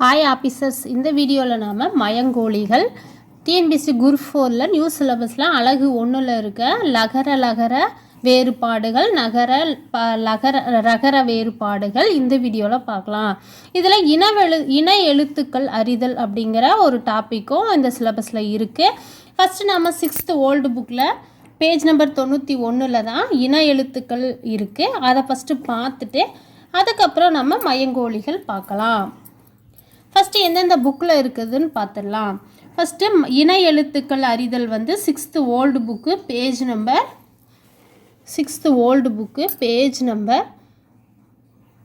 Hi officers இந்த வீடியோவில் நாம் மயங்கோழிகள் டிஎன்பிசி குரூப் ஃபோரில் நியூ சிலபஸில் அழகு ஒன்றில் இருக்க லகர லகர வேறுபாடுகள் நகர ப லகர ரகர வேறுபாடுகள் இந்த வீடியோவில் பார்க்கலாம். இதில் இனவெழு இன எழுத்துக்கள் அறிதல் அப்படிங்கிற ஒரு டாப்பிக்கும் இந்த சிலபஸில் இருக்குது ஃபஸ்ட்டு நம்ம சிக்ஸ்த்து ஓல்டு புக்கில் பேஜ் நம்பர் தொண்ணூற்றி ஒன்றில் தான் இன எழுத்துக்கள் இருக்குது அதை ஃபஸ்ட்டு பார்த்துட்டு அதுக்கப்புறம் நம்ம மயங்கோழிகள் பார்க்கலாம். ஃபஸ்ட்டு எந்தெந்த புக்கில் இருக்குதுன்னு பார்த்துடலாம் ஃபஸ்ட்டு இன எழுத்துக்கள் அறிதல் வந்து sixth old book page number sixth old book page number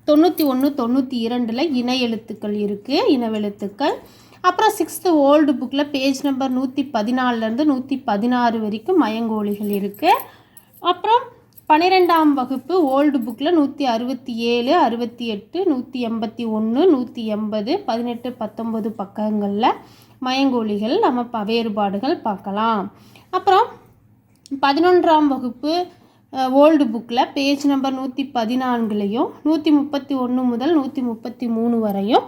தொண்ணூற்றி ஒன்று தொண்ணூற்றி இரண்டில் இன எழுத்துக்கள் இருக்குது இனவெழுத்துக்கள் அப்புறம் சிக்ஸ்த்து ஓல்டு புக்கில் பேஜ் நம்பர் நூற்றி பதினாலருந்து நூற்றி பதினாறு வரைக்கும் மயங்கோழிகள் இருக்குது அப்புறம் பன்னிரெண்டாம் வகுப்பு ஓல்டு புக்கில் நூற்றி அறுபத்தி ஏழு அறுபத்தி எட்டு நூற்றி எண்பத்தி ஒன்று நூற்றி எண்பது பதினெட்டு பத்தொம்பது பக்கங்களில் மயங்கோழிகள் நம்ம ப வேறுபாடுகள் பார்க்கலாம். அப்புறம் பதினொன்றாம் வகுப்பு ஓல்டு புக்கில் பேஜ் நம்பர் நூற்றி பதினான்குலேயும் நூற்றி முப்பத்தி ஒன்று முதல் நூற்றி முப்பத்தி மூணு வரையும்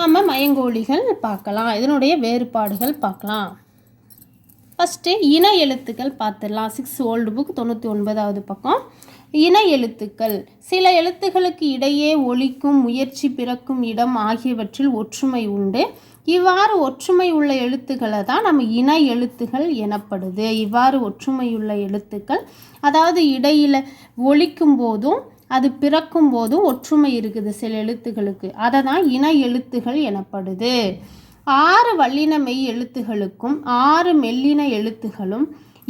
நம்ம மயங்கோழிகள் பார்க்கலாம். இதனுடைய வேறுபாடுகள் பார்க்கலாம். ஃபஸ்ட்டு இன எழுத்துக்கள் பார்த்துடலாம். சிக்ஸ் ஓல்டு புக் தொண்ணூற்றி ஒன்பதாவது பக்கம். இன எழுத்துக்கள். சில எழுத்துக்களுக்கு இடையே ஒழிக்கும் முயற்சி பிறக்கும் இடம் ஆகியவற்றில் ஒற்றுமை உண்டு. இவ்வாறு ஒற்றுமை உள்ள எழுத்துக்களை தான் நம்ம இன எழுத்துகள் எனப்படுது. இவ்வாறு ஒற்றுமையுள்ள எழுத்துக்கள் அதாவது இடையில் ஒழிக்கும் போதும் அது பிறக்கும் போதும் ஒற்றுமை இருக்குது சில எழுத்துக்களுக்கு. அதை தான் இன எழுத்துகள் எனப்படுது. ஆறு வல்லின மெய் எழுத்துகளுக்கும் ஆறு மெல்லின எழுத்துகளும்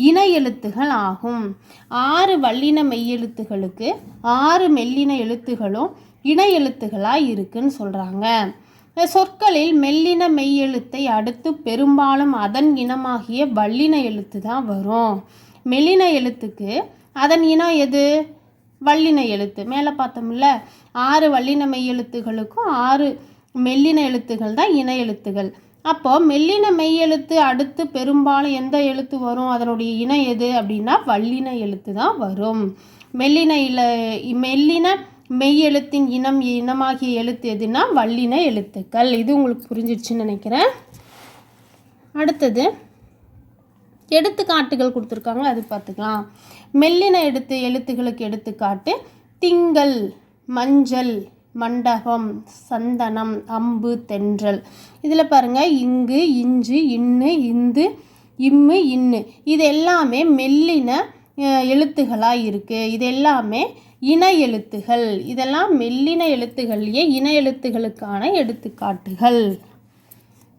இன எழுத்துகள் ஆகும். ஆறு வல்லின மெய் எழுத்துகளுக்கு ஆறு மெல்லின எழுத்துகளும் இன எழுத்துகளாக இருக்குன்னு சொல்கிறாங்க சொற்களில் மெல்லின மெய் எழுத்தை அடுத்து பெரும்பாலும் அதன் இனமாகிய வல்லின எழுத்து தான் வரும். மெல்லின எழுத்துக்கு அதன் இனம் எது? வல்லின எழுத்து. மேலே பார்த்தோம்ல. ஆறு வல்லின மெய் எழுத்துகளுக்கும் ஆறு மெல்லின எழுத்துகள் தான் இன எழுத்துகள். அப்போது மெல்லின மெய் எழுத்து அடுத்து பெரும்பாலும் எந்த எழுத்து வரும்? அதனுடைய இனம் எது அப்படின்னா வல்லின எழுத்து தான் வரும். மெல்லின இல மெல்லின மெய் எழுத்தின் இனம் இனமாகிய எழுத்து எதுனா வல்லின எழுத்துக்கள். இது உங்களுக்கு புரிஞ்சிடுச்சுன்னு நினைக்கிறேன். அடுத்தது எடுத்துக்காட்டுகள் கொடுத்துருக்காங்க. அது பார்த்துக்கலாம். மெல்லின எடுத்து எழுத்துகளுக்கு எடுத்துக்காட்டு திங்கள் மஞ்சள் மண்டபம் சந்தனம் அம்பு தென்றல். இதில் பாருங்கள் இங்கு இஞ்சு இன்னு இந்து இம்மு இன்னு. இது எல்லாமே மெல்லின எழுத்துகளாக இருக்குது இது எல்லாமே இன எழுத்துகள். இதெல்லாம் மெல்லின எழுத்துகள்லேயே இன எழுத்துகளுக்கான எடுத்துக்காட்டுகள்.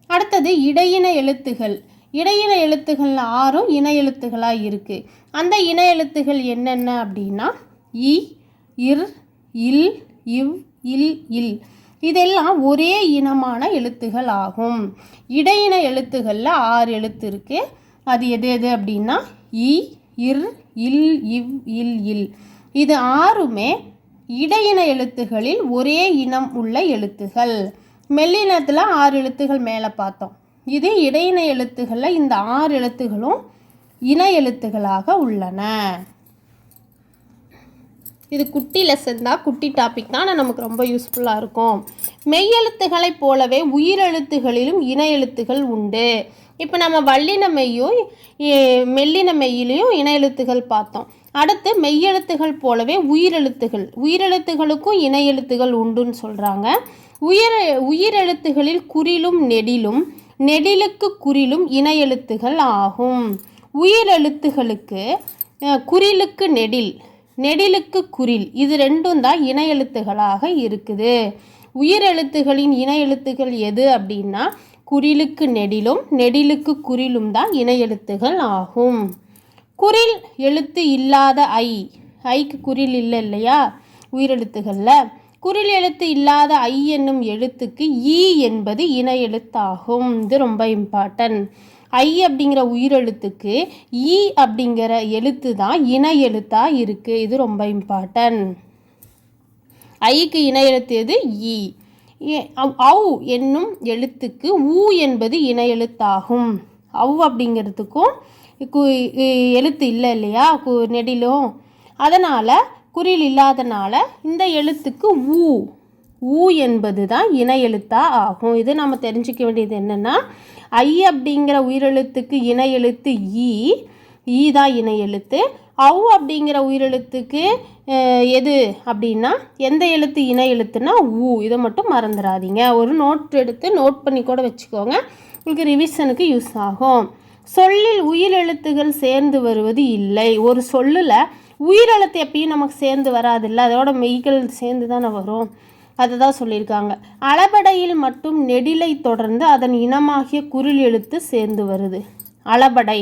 அடுத்தது இடையின எழுத்துகள். இடையின எழுத்துகள் ஆறும் இன எழுத்துகளாக இருக்குது அந்த இன எழுத்துகள் என்னென்ன அப்படின்னா இ இர் இல் இவ் இல் இல். இதெல்லாம் ஒரே இனமான எழுத்துகள் ஆகும். இடையின எழுத்துகளில் ஆறு எழுத்து இருக்குது அது எது எது அப்படின்னா இ இர் இல் இவ் இல் இல். இது ஆறுமே இடையின எழுத்துகளில் ஒரே இனம் உள்ள எழுத்துகள். மெல்லினத்தில் ஆறு எழுத்துகள் மேலே பார்த்தோம். இது இடையின எழுத்துகளில் இந்த ஆறு எழுத்துகளும் இன எழுத்துகளாக உள்ளன. இது குட்டி லெசன் தான். குட்டி டாபிக் தான். ஆனால் நமக்கு ரொம்ப யூஸ்ஃபுல்லாக இருக்கும். மெய்யெழுத்துக்களைப் போலவே உயிரெழுத்துகளிலும் இன எழுத்துகள் உண்டு. இப்போ நம்ம வல்லின மெய்யும் மெல்லின மெய்யிலையும் இன எழுத்துகள் பார்த்தோம். அடுத்து மெய்யெழுத்துகள் போலவே உயிரெழுத்துகள். உயிரெழுத்துகளுக்கும் இணையெழுத்துகள் எழுத்துகள் உண்டுன்னு சொல்கிறாங்க உயிர் உயிரெழுத்துகளில் குறிலும் நெடிலும் நெடிலுக்கு குறிலும் இணையெழுத்துகள் எழுத்துகள் ஆகும். உயிரெழுத்துகளுக்கு குறிலுக்கு நெடில். நெடிலுக்கு குறில் இது ரெண்டும் தான் இன எழுத்துகளாக இருக்குது. உயிரெழுத்துகளின் இன எழுத்துகள் எது அப்படின்னா குறிலுக்கு நெடிலும் நெடிலுக்கு குறிலும் தான் இன எழுத்துகள் ஆகும். குறில் எழுத்து இல்லாத ஐ. ஐக்கு குறில் இல்லை இல்லையா? உயிரெழுத்துகளில் குறில் எழுத்து இல்லாத ஐ என்னும் எழுத்துக்கு ஈ என்பது இணையெழுத்தாகும் எழுத்தாகும். இது ரொம்ப இம்பார்ட்டன்ட் ஐ அப்படிங்கிற உயிரெழுத்துக்கு ஈ அப்படிங்கிற எழுத்து தான் இன எழுத்தாக இருக்குது இது ரொம்ப இம்பார்ட்டன்ட் ஐக்கு இன எழுத்து எது? ஈ அவ் என்னும் எழுத்துக்கு ஊ என்பது இன எழுத்தாகும். அவ் அப்படிங்கிறதுக்கும் எழுத்து இல்லை இல்லையா? கு நெடிலும். அதனால் குறில் இல்லாதனால இந்த எழுத்துக்கு ஊ ஊ என்பது தான் இன எழுத்தா ஆகும். இது நம்ம தெரிஞ்சுக்க வேண்டியது என்னென்னா ஐ அப்படிங்கிற உயிரெழுத்துக்கு இணையெழுத்து எழுத்து ஈ ஈ தான் இணையெழுத்து. எழுத்து அவ் அப்படிங்கிற உயிரெழுத்துக்கு எது அப்படின்னா எந்த எழுத்து இணை எழுத்துனா ஊ. இதை மட்டும் மறந்துடாதீங்க. ஒரு நோட் எடுத்து நோட் பண்ணி கூட வச்சுக்கோங்க. உங்களுக்கு ரிவிஷனுக்கு யூஸ் ஆகும். சொல்லில் உயிரெழுத்துகள் சேர்ந்து வருவது இல்லை. ஒரு சொல்லில் உயிரெழுத்து எப்பயும் நமக்கு சேர்ந்து வராதில்ல. அதோட மெய்கள் சேர்ந்து தானே வரும். அதை தான் சொல்லியிருக்காங்க. அளபடையில் மட்டும் நெடிலை தொடர்ந்து அதன் இனமாகிய குரில் எழுத்து சேர்ந்து வருது. அளபடை.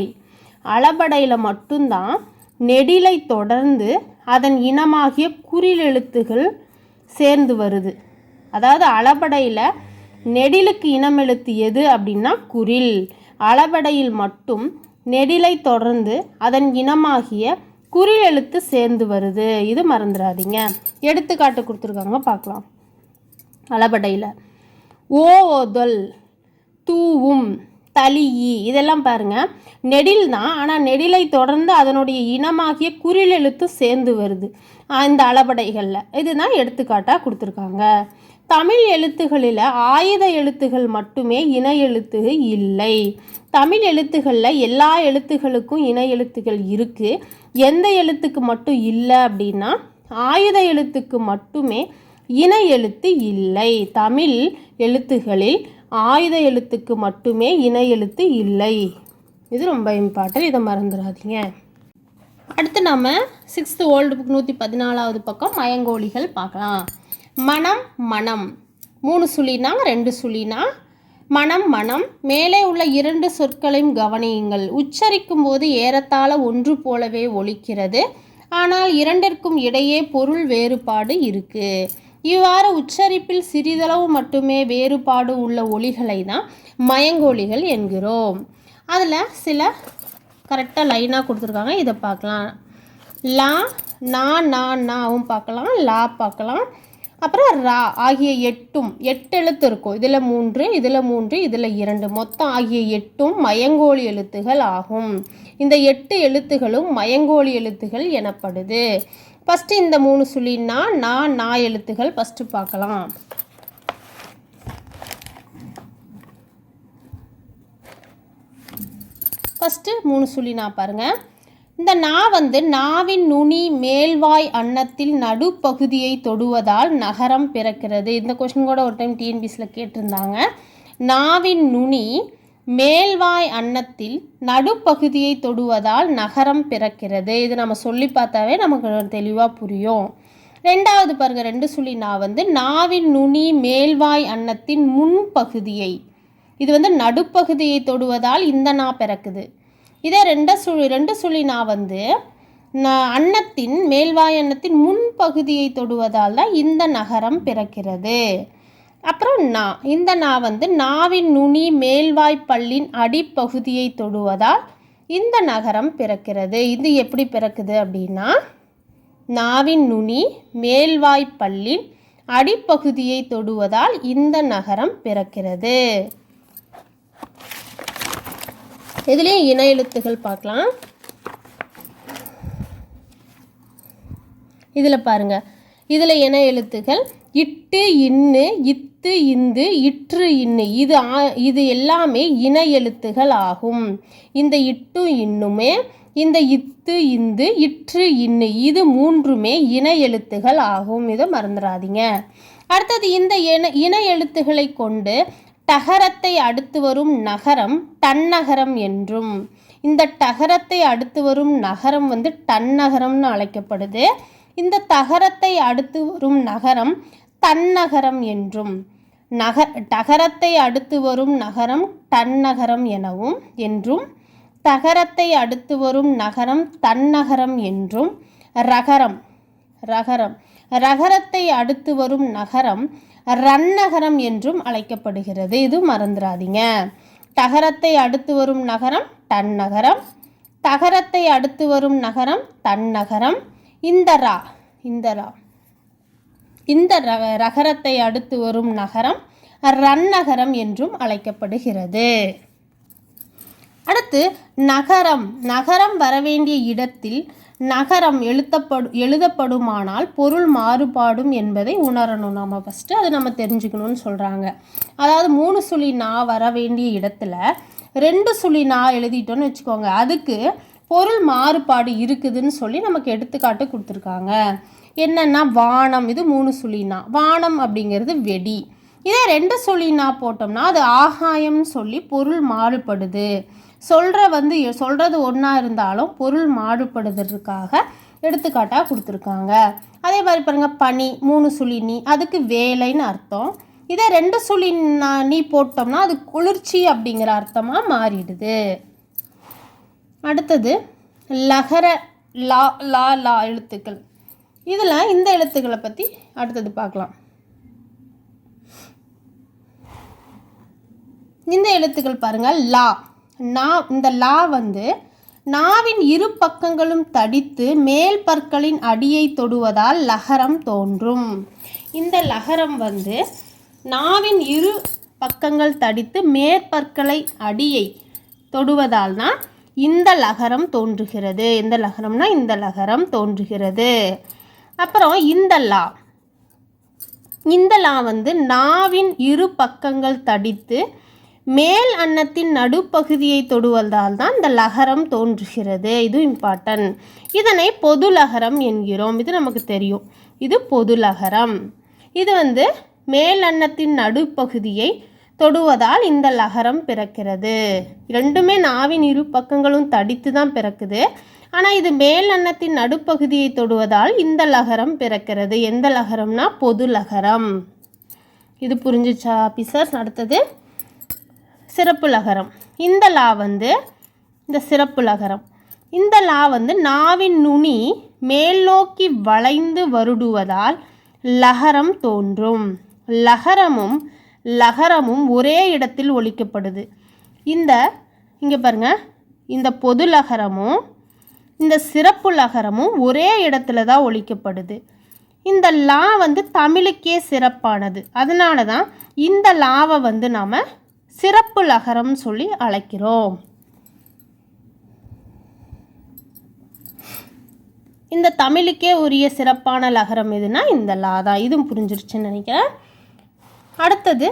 அளபடையில் மட்டும்தான் நெடிலை தொடர்ந்து அதன் இனமாகிய குறில் எழுத்துகள் சேர்ந்து வருது. அதாவது அளபடையில் நெடிலுக்கு இனம் எழுத்து எது அப்படின்னா குரில். அளபடையில் மட்டும் நெடிலை தொடர்ந்து அதன் இனமாகிய குறில் எழுத்து சேர்ந்து வருது. இது மறந்துடாதீங்க எடுத்துக்காட்டு கொடுத்துருக்காங்க. பார்க்கலாம். அளபடையில் ஓதல் தூவும் தலியி இதெல்லாம் பாருங்கள் நெடில் தான் ஆனால் நெடிலை தொடர்ந்து அதனுடைய இனமாகிய குறில் எழுத்து சேர்ந்து வருது. இந்த அளபடைகளில் இதுதான் எடுத்துக்காட்டாக கொடுத்துருக்காங்க. தமிழ் எழுத்துகளில் ஆயுத எழுத்துகள் மட்டுமே இன எழுத்து இல்லை. தமிழ் எழுத்துகளில் எல்லா எழுத்துகளுக்கும் இன எழுத்துகள் இருக்குது எந்த எழுத்துக்கு மட்டும் இல்லை அப்படின்னா ஆயுத எழுத்துக்கு மட்டுமே இன எழுத்து இல்லை. தமிழ் எழுத்துகளில் ஆயுத எழுத்துக்கு மட்டுமே இன எழுத்து இல்லை. இது ரொம்ப இம்பார்ட்டன்ட் இதை மறந்துடாதீங்க. அடுத்து நம்ம சிக்ஸ்த்து ஓல்டு புக் நூற்றி பதினாலாவது பக்கம் மயங்கோலிகள் பார்க்கலாம். மனம் மனம். மூணு சுழினா ரெண்டு சுழினா? மனம் மனம். மேலே உள்ள இரண்டு சொற்களையும் கவனியுங்கள். உச்சரிக்கும் போது ஏறத்தாழ ஒன்று போலவே ஒலிக்கிறது. ஆனால் இரண்டிற்கும் இடையே பொருள் வேறுபாடு இருக்குது இவ்வாறு உச்சரிப்பில் சிறிதளவு மட்டுமே வேறுபாடு உள்ள ஒளிகளை தான் மயங்கொலிகள் என்கிறோம். அதில் சில கரெக்டாக லைனாக கொடுத்துருக்காங்க. இதை பார்க்கலாம். லா நா நா நாவும் பார்க்கலாம். லா பார்க்கலாம். அப்புறம் ரா ஆகிய எட்டும் எட்டு எழுத்து இருக்கும். இதில் மூன்று இதில் மூன்று இதில் இரண்டு. மொத்தம் ஆகிய எட்டும் மயங்கோலி எழுத்துகள் ஆகும். இந்த எட்டு எழுத்துகளும் மயங்கோலி எழுத்துகள் எனப்படுது. ஃபஸ்ட்டு இந்த மூணு சுழின்னா நான் நா எழுத்துகள் ஃபஸ்ட்டு பார்க்கலாம். ஃபஸ்ட்டு மூணு சுழி நான் பாருங்கள் இந்த நா வந்து நாவின் நுனி மேல்வாய் அன்னத்தில் நடுப்பகுதியை தொடுவதால் நகரம் பிறக்கிறது. இந்த கொஷின் கூட ஒரு டைம் டிஎன்பிசியில் கேட்டிருந்தாங்க. நாவின் நுனி மேல்வாய் அன்னத்தில் நடுப்பகுதியை தொடுவதால் நகரம் பிறக்கிறது. இது நம்ம சொல்லி பார்த்தாவே நமக்கு தெளிவாக புரியும். ரெண்டாவது பாருங்க ரெண்டு சுழி நா வந்து நாவின் நுனி மேல்வாய் அன்னத்தின் முன்பகுதியை இது வந்து நடுப்பகுதியை தொடுவதால் இந்த நா பிறக்குது. இதே ரெண்ட சுழி ரெண்டு சுழி நா வந்து அன்னத்தின் மேல்வாய் அன்னத்தின் முன்பகுதியை தொடுவதால் தான் இந்த நகரம் பிறக்கிறது. அப்புறம் நா இந்த நா வந்து நாவின் நுனி மேல்வாய்ப்பல்லின் அடிப்பகுதியை தொடுவதால் இந்த நகரம் பிறக்கிறது. இது எப்படி பிறக்குது அப்படின்னா நாவின் நுனி மேல்வாய்ப்பல்லின் அடிப்பகுதியை தொடுவதால் இந்த நகரம் பிறக்கிறது. இதுலேயும் இன எழுத்துகள் பார்க்கலாம். இதில் பாருங்கள் இதில் இன எழுத்துகள் இட்டு இன்னு இத் இத்து இந்து இற்று இன்னு. இது ஆ- இது எல்லாமே இன எழுத்துகள் ஆகும். இந்த இட்டும் இன்னுமே இந்த இத்து இந்து இற்று இன்னு. இது மூன்றுமே இன எழுத்துகள் ஆகும். இதை மறந்துடாதீங்க அடுத்தது இந்த இன இன எழுத்துக்களை கொண்டு டகரத்தை அடுத்து வரும் நகரம் டன்னகரம் என்றும். இந்த டகரத்தை அடுத்து வரும் நகரம் வந்து டன்னகரம்னு அழைக்கப்படுது. இந்த தகரத்தை அடுத்து வரும் நகரம் தன்னகரம் என்றும் நகர் டகரத்தை அடுத்து வரும் நகரம் டன்னகரம் எனவும் என்றும் தகரத்தை அடுத்து வரும் நகரம் தன்னகரம் என்றும் ரகரம் ரகரம் ரகரத்தை அடுத்து வரும் நகரம் ரன்னகரம் என்றும் அழைக்கப்படுகிறது. இது மறந்துடாதீங்க. தகரத்தை அடுத்து வரும் நகரம் தன்னகரம் தகரத்தை அடுத்து வரும் நகரம் தன்னகரம். இந்த ரா இந்த ரா. இந்த ரக ரகரத்தை அடுத்து வரும் நகரம் ரன்னகரம் என்றும் அழைக்கப்படுகிறது. அடுத்து நகரம். நகரம் வரவேண்டிய இடத்தில் நகரம் எழுத்தப்படு எழுதப்படுமானால் பொருள் மாறுபாடும் என்பதை உணரணும். நம்ம ஃபஸ்ட்டு அதை நம்ம தெரிஞ்சுக்கணும்னு சொல்கிறாங்க அதாவது மூணு சுழி நா வர வேண்டிய இடத்துல ரெண்டு சுழி நா எழுதிட்டோன்னு வச்சுக்கோங்க. அதுக்கு பொருள் மாறுபாடு இருக்குதுன்னு சொல்லி நமக்கு எடுத்துக்காட்டு கொடுத்துருக்காங்க. என்னென்னா வானம் இது மூணு சுழினா வானம் அப்படிங்கிறது வெடி. இதே ரெண்டு சுழினா போட்டோம்னா அது ஆகாயம்னு சொல்லி பொருள் மாறுபடுது. சொல்கிற வந்து சொல்கிறது ஒன்றா இருந்தாலும் பொருள் மாறுபடுதற்காக எடுத்துக்காட்டாக கொடுத்துருக்காங்க. அதே மாதிரி பாருங்கள் பனி மூணு சுழி நீ அதுக்கு வேலைன்னு அர்த்தம். இதே ரெண்டு சுழி நீ போட்டோம்னா அது குளிர்ச்சி அப்படிங்கிற அர்த்தமாக மாறிடுது. அடுத்தது லகர லா லா லா எழுத்துக்கள். இதில் இந்த எழுத்துக்களை பற்றி அடுத்தது பார்க்கலாம். இந்த எழுத்துக்கள் பாருங்கள் லா. நா இந்த லா வந்து நாவின் இரு பக்கங்களும் தடித்து மேல் பற்களின் அடியை தொடுவதால் லகரம் தோன்றும். இந்த லகரம் வந்து நாவின் இரு பக்கங்கள் தடித்து மேற்பற்களை அடியை தொடுவதால் தான் இந்த லகரம் தோன்றுகிறது. இந்த லகரம்னா இந்த லகரம் தோன்றுகிறது. அப்புறம் இந்த லா. இந்த லா வந்து நாவின் இரு பக்கங்கள் தடித்து மேல் அன்னத்தின் நடுப்பகுதியை தொடுவதால் தான் இந்த லகரம் தோன்றுகிறது. இது இம்பார்ட்டன்ட் இதனை பொது லகரம் என்கிறோம். இது நமக்கு தெரியும். இது பொது லகரம். இது வந்து மேல் அன்னத்தின் நடுப்பகுதியை தொடுவதால் இந்த லகரம் பிறக்கிறது. ரெண்டுமே நாவின் இரு பக்கங்களும் தடித்து தான் பிறக்குது. ஆனால் இது மேல் அன்னத்தின் நடுப்பகுதியை தொடுவதால் இந்த லகரம் பிறக்கிறது. எந்த லகரம்னா பொது லகரம். இது புரிஞ்சுச்சா ஆபீசர்ஸ் அடுத்தது சிறப்பு லகரம். இந்த லா வந்து இந்த சிறப்பு லகரம். இந்த லா வந்து நாவின் நுனி மேல் நோக்கி வளைந்து வருடுவதால் லகரம் தோன்றும். லகரமும் லகரமும் ஒரே இடத்தில் ஒழிக்கப்படுது இந்த இங்கே பாருங்க இந்த பொது லகரமும் இந்த சிறப்பு லகரமும் ஒரே இடத்துல தான் ஒழிக்கப்படுது. இந்த லா வந்து தமிழுக்கே சிறப்பானது. அதனால தான் இந்த லாவை வந்து நாம் சிறப்பு லகரம் சொல்லி அழைக்கிறோம். இந்த தமிழுக்கே உரிய சிறப்பான லகரம் எதுனா இந்த லா தான். இதுவும் புரிஞ்சிருச்சுன்னு நினைக்கிறேன். அடுத்தது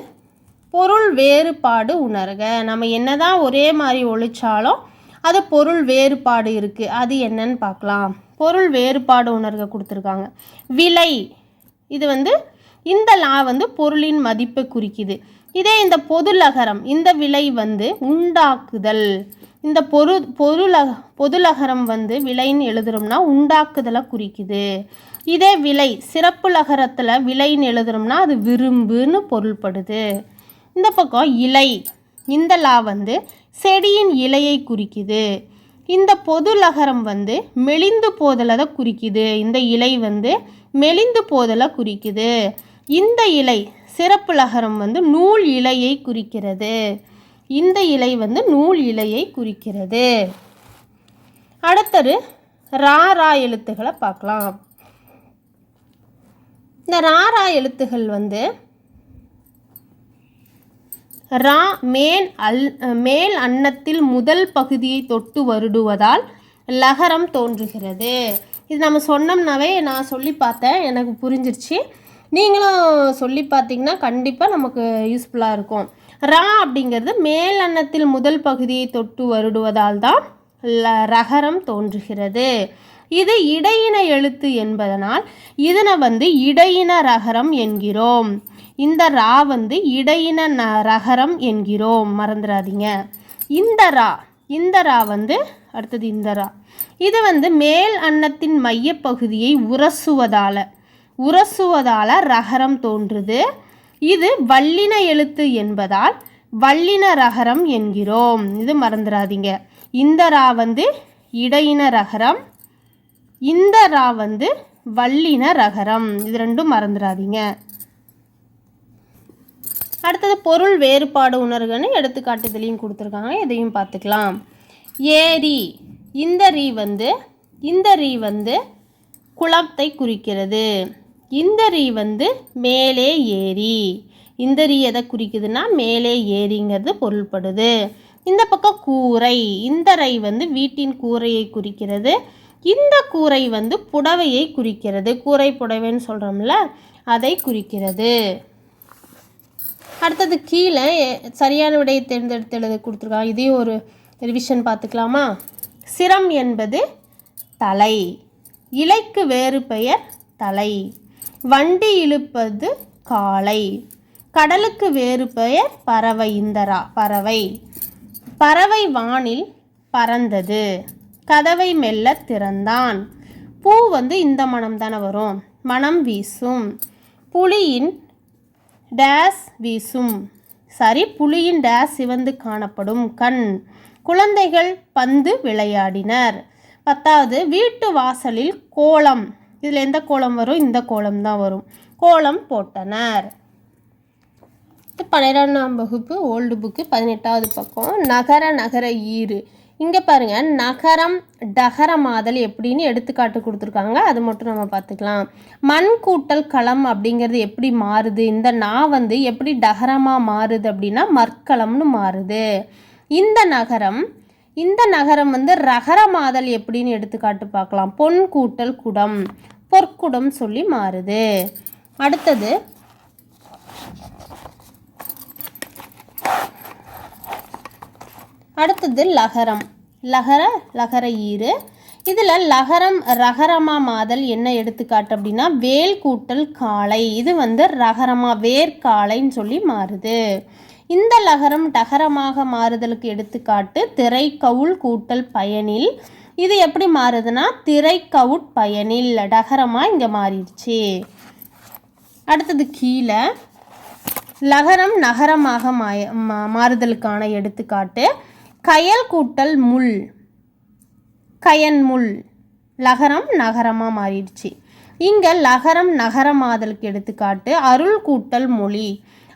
பொருள் வேறுபாடு உணர்க. நம்ம என்னதான் ஒரே மாதிரி ஒழிச்சாலும் அது பொருள் வேறுபாடு இருக்குது அது என்னன்னு பார்க்கலாம். பொருள் வேறுபாடு உணர்க கொடுத்துருக்காங்க. விலை. இது வந்து இந்த லா வந்து பொருளின் மதிப்பை குறிக்குது. இதே இந்த பொதுலகரம் இந்த விலை வந்து உண்டாக்குதல். இந்த பொரு பொருளக பொதுலகரம் வந்து விலைன்னு எழுதுறோம்னா உண்டாக்குதலை குறிக்குது. இதே விலை சிறப்பு லகரத்தில் விலைன்னு எழுதுறோம்னா அது விரும்புன்னு பொருள்படுது. இந்த பக்கம் இலை. இந்த லா வந்து செடியின் இலையை குறிக்குது. இந்த பொது லகரம் வந்து மெலிந்து போதலை தான் குறிக்குது. இந்த இலை வந்து மெலிந்து போதலை குறிக்குது. இந்த இலை சிறப்பு லகரம் வந்து நூல் இலையை குறிக்கிறது. இந்த இலை வந்து நூல் இலையை குறிக்கிறது. அடுத்தது ரா ரா எழுத்துக்களை பார்க்கலாம். இந்த ரா ரா எழுத்துகள் வந்து ரா மேல் அல் மேல் அன்னத்தில் முதல் பகுதியை தொட்டு வருடுவதால் லகரம் தோன்றுகிறது. இது நம்ம சொன்னோம்னாவே நான் சொல்லி பார்த்தேன். எனக்கு புரிஞ்சிருச்சு. நீங்களும் சொல்லி பார்த்தீங்கன்னா கண்டிப்பாக நமக்கு யூஸ்ஃபுல்லாக இருக்கும். ரா அப்படிங்கிறது மேல் அன்னத்தில் முதல் பகுதியை தொட்டு வருடுவதால் தான் ல ரகரம் தோன்றுகிறது. இது இடையின எழுத்து என்பதனால் இதனை வந்து இடையின ரகரம் என்கிறோம். இந்த ரா வந்து இடையின ந ரகரம் என்கிறோம். மறந்துடாதீங்க இந்த ரா இந்த ரா வந்து அடுத்தது இந்த ரா. இது வந்து மேல் அன்னத்தின் மையப்பகுதியை உரசுவதால் உரசுவதால் ரகரம் தோன்றுது. இது வல்லின எழுத்து என்பதால் வல்லின ரகரம் என்கிறோம். இது மறந்துடாதீங்க இந்த ரா வந்து இடையின ரகரம் இந்த ரா வந்து வல்லின ரகரம். இது ரெண்டும் மறந்துடாதீங்க அடுத்தது பொருள் வேறுபாடு உணர்வுன்னு எடுத்துக்காட்டு இதுலேயும் கொடுத்துருக்காங்க. இதையும் பார்த்துக்கலாம். ஏரி. இந்த ரீ வந்து இந்த ரீ வந்து குளத்தை குறிக்கிறது. இந்த ரீ வந்து மேலே ஏரி. இந்த ரீ எதை குறிக்குதுன்னா மேலே ஏரிங்கிறது பொருள்படுது. இந்த பக்கம் கூரை. இந்த ரை வந்து வீட்டின் கூரையை குறிக்கிறது. இந்த கூரை வந்து புடவையை குறிக்கிறது. கூரை புடவைன்னு சொல்கிறோம்ல அதை குறிக்கிறது. அடுத்தது கீழே சரியான விடையை தேர்ந்தெடுத்து எழுத கொடுத்துருக்காங்க இதையும் ஒரு ரிவிஷன் பார்த்துக்கலாமா? சிரம் என்பது தலை. இலைக்கு வேறு பெயர் தலை. வண்டி இழுப்பது காளை கடலுக்கு வேறு பெயர் பறவை இந்தரா பறவை. பறவை வானில் பறந்தது. கதவை மெல்ல திறந்தான். பூ வந்து இந்த மனம் தானே வரும். மனம் வீசும். புலியின் டேஸ் வீசும். சரி புலியின் டேஸ் சிவந்து காணப்படும் கண். குழந்தைகள் பந்து விளையாடினர். பத்தாவது வீட்டு வாசலில் கோலம். இதில் எந்த கோலம் வரும்? இந்த கோலம் தான் வரும். கோலம் போட்டனர். பன்னிரெண்டாம் வகுப்பு ஓல்டு புக்கு பதினெட்டாவது பக்கம். நகர நகர ஈறு. இங்கே பாருங்கள் நகரம் டகரமாதல் எப்படின்னு எடுத்துக்காட்டு கொடுத்துருக்காங்க. அது மட்டும் நம்ம பார்த்துக்கலாம். மண் கூட்டல் களம் அப்படிங்கிறது எப்படி மாறுது? இந்த நா வந்து எப்படி டகரமாக மாறுது அப்படின்னா மற்களம்னு மாறுது. இந்த நகரம் இந்த நகரம் வந்து ரகரமாதல் எப்படின்னு எடுத்துக்காட்டு பார்க்கலாம். பொன் கூட்டல் குடம் பொற்குடம் சொல்லி மாறுது. அடுத்தது அடுத்தது லகரம். லகர லகர ஈறு இதில் லகரம் ரகரமா மாதல் என்ன எடுத்துக்காட்டு அப்படின்னா வேல் கூட்டல் காளை. இது வந்து ரகரமா வேர்காளைன்னு சொல்லி மாறுது. இந்த லகரம் டகரமாக மாறுதலுக்கு எடுத்துக்காட்டு திரை கவுள் கூட்டல் பயனில். இது எப்படி மாறுதுன்னா திரை கவுட் பயனில். டகரமாக இங்கே மாறிடுச்சு. அடுத்தது கீழே. லகரம் நகரமாக மாய மா- மாறுதலுக்கான எடுத்துக்காட்டு. கயல் கூட்டல் முள். கயன் முள். லகரம் நகரமாக மாறிடுச்சு. இங்கே லகரம் நகரமாதலுக்கு எடுத்துக்காட்டு அருள் கூட்டல் மொழி.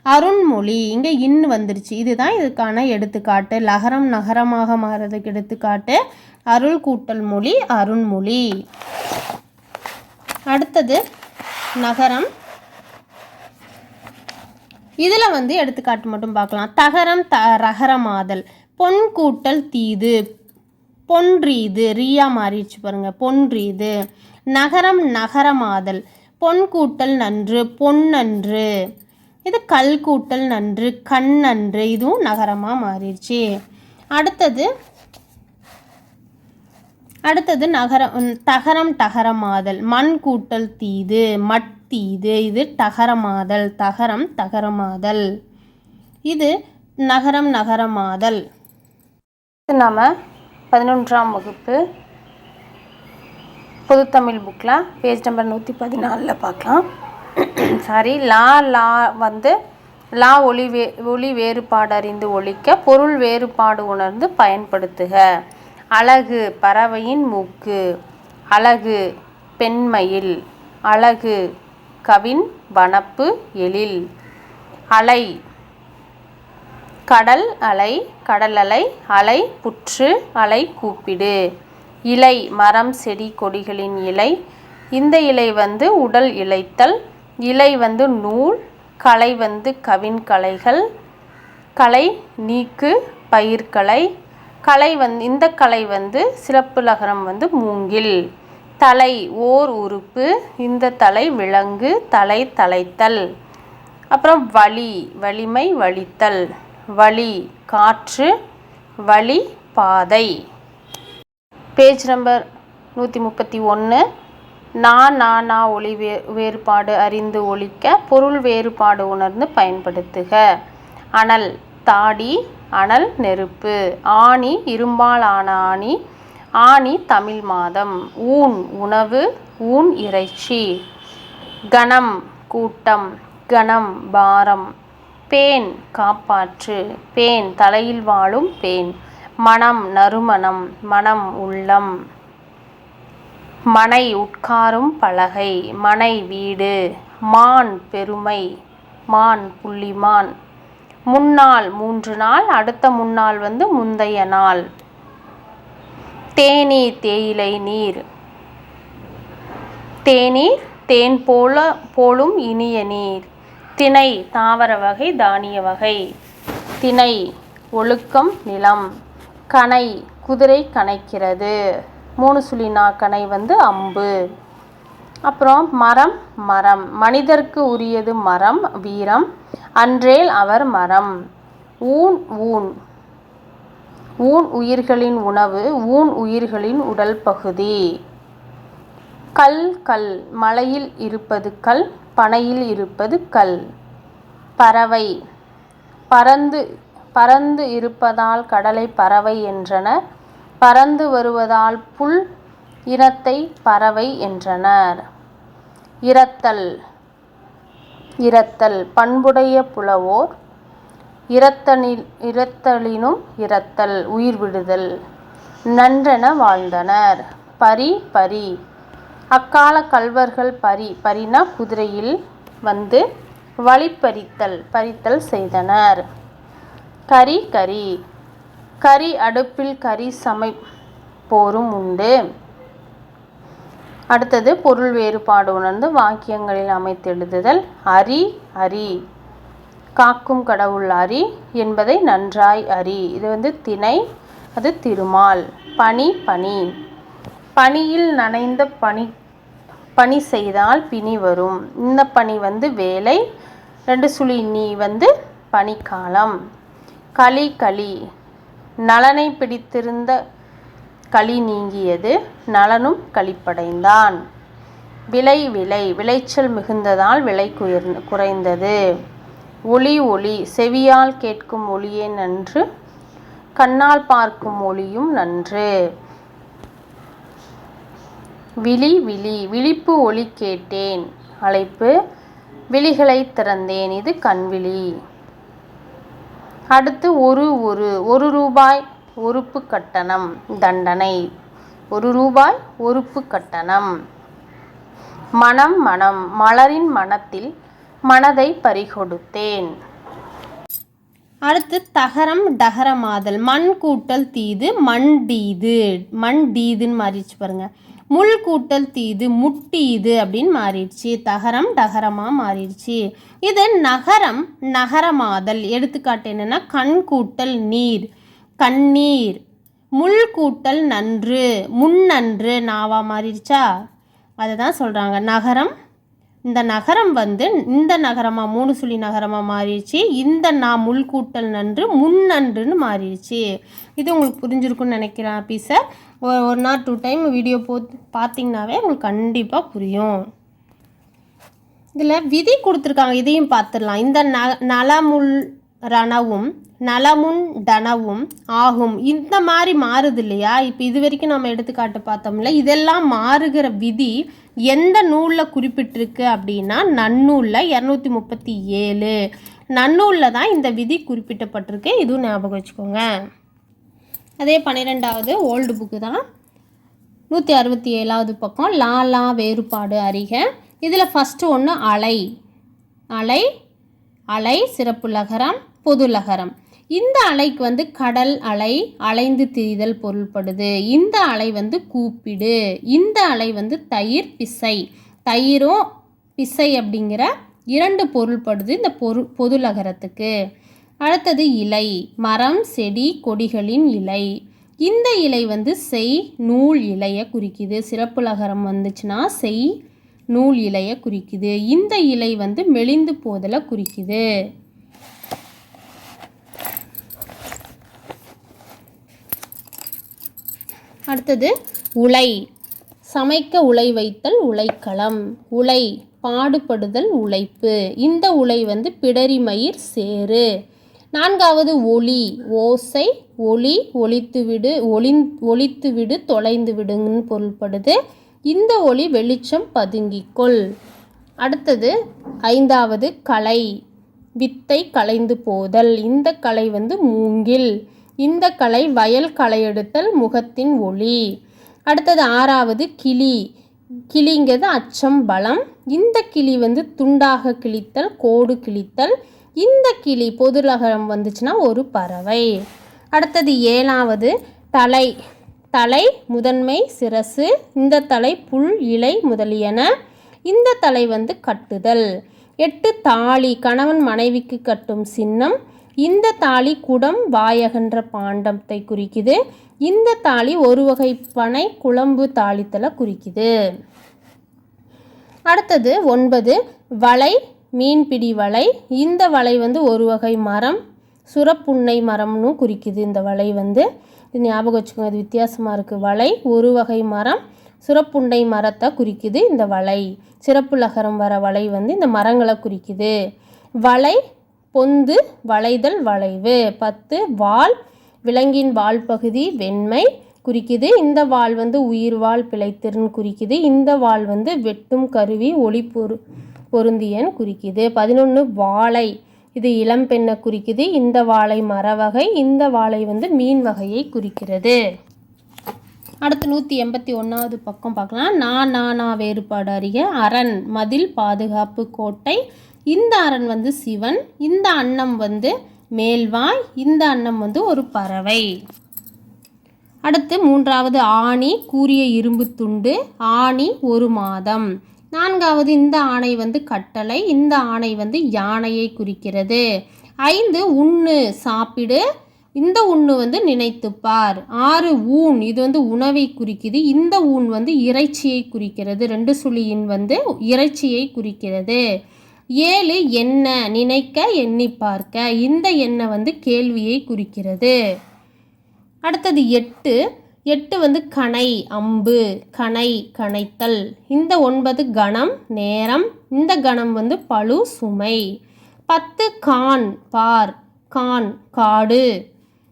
அருண்மொழி. இங்கே இன் வந்துருச்சு. இதுதான் இதுக்கான எடுத்துக்காட்டு. லகரம் நகரமாக மாறுறதுக்கு எடுத்துக்காட்டு அருள் கூட்டல் மொழி அருண்மொழி. அடுத்தது நகரம். இதில் வந்து எடுத்துக்காட்டு மட்டும் பார்க்கலாம். தகரம் த ரகரமாதல். பொன் கூட்டல் தீது. பொன்றீது ரியா மாறிடுச்சு பாருங்க. பொன்றீது நகரம் நகரமாதல். பொன் கூட்டல் நன்று பொன்னன்று இது கல் கூட்டல் நன்று கண்ணன்று இதுவும் நகரமாக மாறிடுச்சு. அடுத்தது அடுத்தது நகரம் தகரம் டகரமாதல். மண் கூட்டல் தீது மட்தீது இது டகரமாதல். தகரம் தகரமாதல். இது நகரம் நகரமாதல். நாம் பதினொன்றாம் வகுப்பு பொதுத்தமிழ் புக்கில் பேஜ் நம்பர் நூற்றி பதினாலில் பார்க்கலாம். சாரி லா லா வந்து லா ஒளி வே ஒளி வேறுபாடு அறிந்து ஒழிக்க பொருள் வேறுபாடு உணர்ந்து பயன்படுத்துக. அழகு பறவையின் மூக்கு. அழகு பெண்மயில். அழகு கவின் வனப்பு எழில். அலை கடல் அலை கடல் அலை அலை புற்று அலை கூப்பிடு. இலை மரம் செடி கொடிகளின் இலை. இந்த இலை வந்து உடல் இழைத்தல். இலை வந்து நூல் கலை வந்து கவின் கலை நீக்கு பயிர்கலை கலை. வந்து இந்த கலை வந்து சிறப்பு லகரம் வந்து மூங்கில். தலை ஓர் உறுப்பு. இந்த தலை விலங்கு தலை தலைத்தல். அப்புறம் வலி வலிமை வலித்தல். வழி காற்று வழி பாதை. பேஜ் நம்பர் நூற்றி முப்பத்தி ஒன்று நா நா நா ஒளி வே வேறுபாடு அறிந்து ஒழிக்க பொருள் வேறுபாடு உணர்ந்து பயன்படுத்துக. அனல் தாடி அனல் நெருப்பு. ஆணி இரும்பால் ஆன ஆணி. ஆணி தமிழ் மாதம். ஊன் உணவு. ஊன் இறைச்சி. கணம் கூட்டம். கணம் பாரம். பேன் காப்பாற்று. பேன் தலையில் வாழும் பேன். மனம் நறுமணம் மனம் உள்ளம். மனை உட்காரும் பலகை மனை வீடு. மான் பெருமை மான் புள்ளிமான். முன்னாள் மூன்று நாள் அடுத்த முன்னாள் வந்து முந்தைய நாள். தேனி தேயிலை நீர். தேநீர் தேன் போல போலும் இனிய நீர். திணை தாவர வகை தானிய வகை. திணை ஒழுக்கம் நிலம். கணை குதிரை கணைக்கிறது மூணு சுழினா கணை வந்து அம்பு. அப்புறம் மரம் மரம். மனிதர்க்கு உரியது மரம் வீரம். அன்றேல் அவர் மரம். ஊன் ஊன். ஊன் உயிர்களின் உணவு ஊன் உயிர்களின் உடல் பகுதி. கல் கல். மலையில் இருப்பது கல் பனையில் இருப்பது கல். பறவை. பறந்து பறந்து இருப்பதால் கடலை பறவை என்றனர் பறந்து வருவதால் புல் இனத்தை பறவை என்றனர். இரத்தல். இரத்தல். பண்புடைய புலவோர். இரத்தனில் இரத்தலினும் இரத்தல் உயிர் விடுதல். நன்றென வாழ்ந்தனர். பரி பரி. அக்கால கல்வர்கள் பரி பரினா குதிரையில் வந்து வழிப்பறித்தல் பறித்தல் செய்தனர். கரி கரி. கரி அடுப்பில் கரி சமைப்போரும் உண்டு. அடுத்தது பொருள் வேறுபாடு உணர்ந்து வாக்கியங்களில் அமைத்தெழுதுதல் அரி அரி. காக்கும் கடவுள் அரி என்பதை நன்றாய் அறி இது வந்து திணை அது திருமால். பனி பனி. பனியில் நனைந்த பனி பணி செய்தால் பிணி வரும். இந்த பனி வந்து வேலை ரெண்டு சுழி நீ வந்து பனிக்காலம். களி களி. நலனை பிடித்திருந்த களி நீங்கியது நலனும் களிப்படைந்தான். விலை விலை விளைச்சல் மிகுந்ததால் விலை குயர் குறைந்தது. ஒளி ஒளி. செவியால் கேட்கும் ஒளியே நன்று கண்ணால் பார்க்கும் ஒளியும் நன்று. விழி விழி விழிப்பு ஒளி கேட்டேன். அழைப்பு விழிகளை திறந்தேன். இது கண்விழி அடுத்து ஒரு ஒரு ஒரு ரூபாய் ஒருப்பு கட்டணம். தண்டனை. ஒரு ரூபாய் ஒருப்பு கட்டணம். மனம் மனம் மலரின் மனத்தில் மனதை பறிகொடுத்தேன். அடுத்து தகரம் டகரமாதல். மண் கூட்டல் தீது மண் டீது. மண் டீதுன்னு மாறிடுச்சு பாருங்க. முள் கூட்டல் தீது முட்டீது அப்படின்னு மாறிடுச்சு. தகரம் டகரமாக மாறிடுச்சு. இது நகரம் நகரமாதல். எடுத்துக்காட்டு என்னென்னா கண் கூட்டல் நீர் கண்ணீர். முள் கூட்டல் நன்று முன்னன்று நாவா மாறிடுச்சா? அதை தான் சொல்கிறாங்க நகரம் இந்த நகரம் வந்து இந்த நகரமாக மூணு சுழி நகரமாக மாறிடுச்சு. இந்த நான் முள்கூட்டல் நன்று முன்னன்றுன்னு மாறிடுச்சு. இது உங்களுக்கு புரிஞ்சிருக்குன்னு நினைக்கிறேன் பீசர் ஒரு நாள் டூ டைம் வீடியோ போ பார்த்தீங்கன்னாவே உங்களுக்கு கண்டிப்பாக புரியும். இதில் விதி கொடுத்துருக்காங்க இதையும் பார்த்துடலாம் இந்த ந நலமுள் ரணவும் நலமுன் டனவும் ஆகும். இந்த மாதிரி மாறுது இல்லையா இப்போ இது வரைக்கும் நம்ம எடுத்துக்காட்டு பார்த்தோம்ல இதெல்லாம் மாறுகிற விதி எந்த நூலில் குறிப்பிட்டிருக்கு அப்படின்னா நன்னூலில் இரநூத்தி முப்பத்தி ஏழு. நன்னூலில் தான் இந்த விதி குறிப்பிட்டப்பட்டிருக்கு. இதுவும் ஞாபகம் வச்சுக்கோங்க. அதே பன்னிரெண்டாவது ஓல்டு புக்கு தான். நூற்றி அறுபத்தி ஏழாவது பக்கம் லா லா வேறுபாடு அறிக. இதில் ஃபஸ்ட்டு ஒன்று அலை. அலை அலை சிறப்பு லகரம் பொது லகரம். இந்த அலைக்கு வந்து கடல் அலை அலைந்து திரிதல் பொருள்படுது. இந்த அலை வந்து கூப்பிடு. இந்த அலை வந்து தயிர் பிசை. தயிரும் பிசை அப்படிங்கிற இரண்டு பொருள்படுது இந்த பொரு பொது லகரத்துக்கு. அடுத்தது இலை. மரம் செடி கொடிகளின் இலை. இந்த இலை வந்து செய் நூல் இலையை குறிக்குது. சிறப்பு லகரம் வந்துச்சுன்னா செய் நூல் இலையை குறிக்குது. இந்த இலை வந்து மெலிந்து போதலை குறிக்குது. அடுத்தது உலை. சமைக்க உலை வைத்தல் உலைக்களம். உலை பாடுபடுதல் உழைப்பு. இந்த உலை வந்து பிடரிமயிர் சேரு நான்காவது ஒளி ஓசை ஒளி ஒழித்துவிடு ஒளி ஒழித்துவிடு தொலைந்து விடுங்கன்னு பொருள்படுது. இந்த ஒளி வெளிச்சம் பதுங்கிக்கொள். அடுத்தது ஐந்தாவது கலை வித்தை கலைந்து போதல். இந்த கலை வந்து மூங்கில். இந்த கலை வயல் களையெடுத்தல் முகத்தின் ஒளி. அடுத்தது ஆறாவது கிளி. கிளிங்கிறது அச்சம் பலம். இந்த கிளி வந்து துண்டாக கிழித்தல் கோடு கிழித்தல். இந்த கிளி பொதுலகம் வந்துச்சுன்னா ஒரு பறவை. அடுத்தது ஏழாவது தலை. தலை முதன்மை சிரசு இந்த தலை புல் இலை முதலியன. இந்த தலை வந்து கட்டுதல். எட்டு தாலி கணவன் மனைவிக்கு கட்டும் சின்னம். இந்த தாலி குடம் வாயகன்ற பாண்டத்தை குறிக்குது. இந்த தாலி ஒரு வகை பனை குழம்பு தாளித்தலை குறிக்குது. அடுத்தது ஒன்பது வலை மீன்பிடி வலை இந்த வலை வந்து ஒரு வகை மரம். சுரப்புன்னை மரம்னு குறிக்குது இந்த வலை வந்து. இது ஞாபகம் வச்சுக்கோங்க இது வித்தியாசமாக இருக்குது வலை ஒரு வகை மரம் சுரப்புண்டை மரத்தை குறிக்குது இந்த வலை சிறப்பு லகரம் வர வலை வந்து இந்த மரங்களை குறிக்குது. வலை பொந்து வளைதல் வளைவு. பத்து வால் விலங்கின் வால் பகுதி வெண்மை குறிக்குது. இந்த வால் வந்து உயிர் வாழ் பிழைத்திறன் குறிக்குது. இந்த வால் வந்து வெட்டும் கருவி ஒளிப்பொரு பொருந்தியன் குறிக்குது. பதினொன்று வாழை. இது இளம்பெண்ணை குறிக்குது. இந்த வாழை மரவகை இந்த வாழை வந்து மீன் வகையை குறிக்கிறது. அடுத்து நூற்றி எண்பத்தி ஒன்றாவது பக்கம் பார்க்கலாம். நா நானா வேறுபாடு அறிய அரண் மதில் பாதுகாப்பு கோட்டை. இந்த அரண் வந்து சிவன். இந்த அன்னம் வந்து மேல்வாய். இந்த அன்னம் வந்து ஒரு பறவை. அடுத்து மூன்றாவது ஆணி கூரிய இரும்பு துண்டு. ஆணி ஒரு மாதம். நான்காவது இந்த ஆணை வந்து கட்டளை இந்த ஆணை வந்து யானையை குறிக்கிறது. ஐந்து உண்ணு சாப்பிடு. இந்த உண்ணு வந்து நினைத்துப்பார். ஆறு ஊன் இது வந்து உணவை குறிக்குது. இந்த ஊன் வந்து இறைச்சியை குறிக்கிறது. ரெண்டு சுழியின் வந்து இறைச்சியை குறிக்கிறது. ஏழு என்ன நினைக்க எண்ணி பார்க்க. இந்த எண்ணெய் வந்து கேள்வியை குறிக்கிறது. அடுத்தது எட்டு எட்டு வந்து கணை அம்பு கணை கணைத்தல் இந்த ஒன்பது கணம் நேரம். இந்த கணம் வந்து பழு சுமை. பத்து கான் பார். கான் காடு.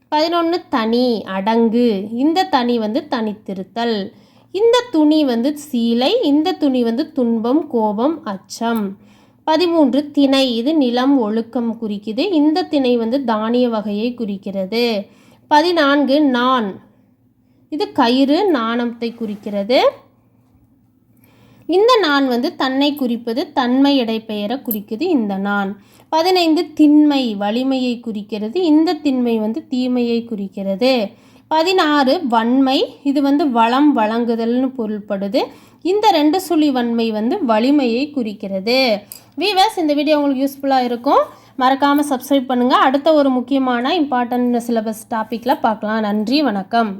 பதினொன்று தனி அடங்கு. இந்த தனி வந்து தனித்திருத்தல். இந்த துணி வந்து சீலை. இந்த துணி வந்து துன்பம் கோபம் அச்சம். பதிமூன்று திணை. இது நிலம் ஒழுக்கம் குறிக்குது. இந்த திணை வந்து தானிய வகையை குறிக்கிறது. பதினான்கு நான். இது கயிறு நாணத்தை குறிக்கிறது. இந்த நான் வந்து தன்னை குறிப்பது தன்மை இடைப்பெயரை குறிக்குது இந்த நான். பதினைந்து திண்மை வலிமையை குறிக்கிறது இந்த திண்மை வந்து தீமையை குறிக்கிறது. பதினாறு வன்மை இது வந்து வளம் வழங்குதல்னு பொருள்படுது. இந்த ரெண்டு சுழி வன்மை வந்து வலிமையை குறிக்கிறது. வீவர்ஸ் இந்த வீடியோ உங்களுக்கு யூஸ்ஃபுல்லாக இருக்கும். மறக்காமல் சப்ஸ்கிரைப் பண்ணுங்கள் அடுத்த ஒரு முக்கியமான இம்பார்ட்டன்ட் சிலபஸ் டாப்பிக்கில் பார்க்கலாம். நன்றி வணக்கம்.